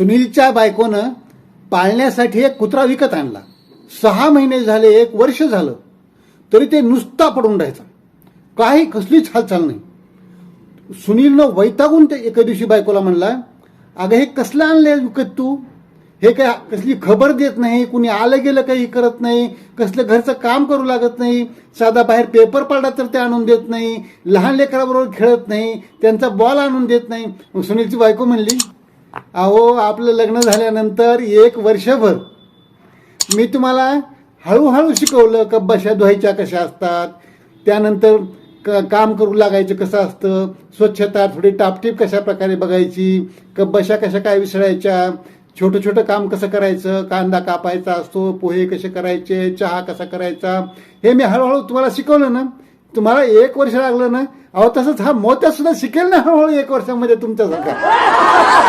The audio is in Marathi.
सुनीलच्या बायकोनं पाळण्यासाठी एक कुत्रा विकत आणला. सहा महिने झाले एक वर्ष झालं तरी ते नुसता पडून राहायचा. काही कसलीच हालचाल नाही. सुनीलनं वैतागून ते एका दिवशी बायकोला म्हणला अगं हे कसलं आणलं विकत तू? हे काय कसली खबर देत नाही? कुणी आलं गेलं काही करत नाही? कसलं घरचं काम करू लागत नाही? साधा बाहेर पेपर पडला तर ते आणून देत नाही. लहान लेकराबरोबर खेळत नाही. त्यांचा बॉल आणून देत नाही. मग सुनीलची बायको म्हणली अहो आपलं लग्न झाल्यानंतर एक वर्षभर मी तुम्हाला हळूहळू शिकवलं कब्बाशा धुवायच्या कशा असतात त्यानंतर क काम करू लागायचं कसं असतं स्वच्छता थोडी टापटीप कशा प्रकारे बघायची कब्बाशा कशा काय विसरायच्या छोटं छोटं काम कसं करायचं कांदा कापायचा असतो पोहे कसे करायचे चहा कसा करायचा हे मी हळूहळू तुम्हाला शिकवलं ना तुम्हाला एक वर्ष लागलं ना अहो तसंच हा मोत्या सुद्धा शिकेल ना हळूहळू एक वर्षामध्ये तुमच्यासारखा.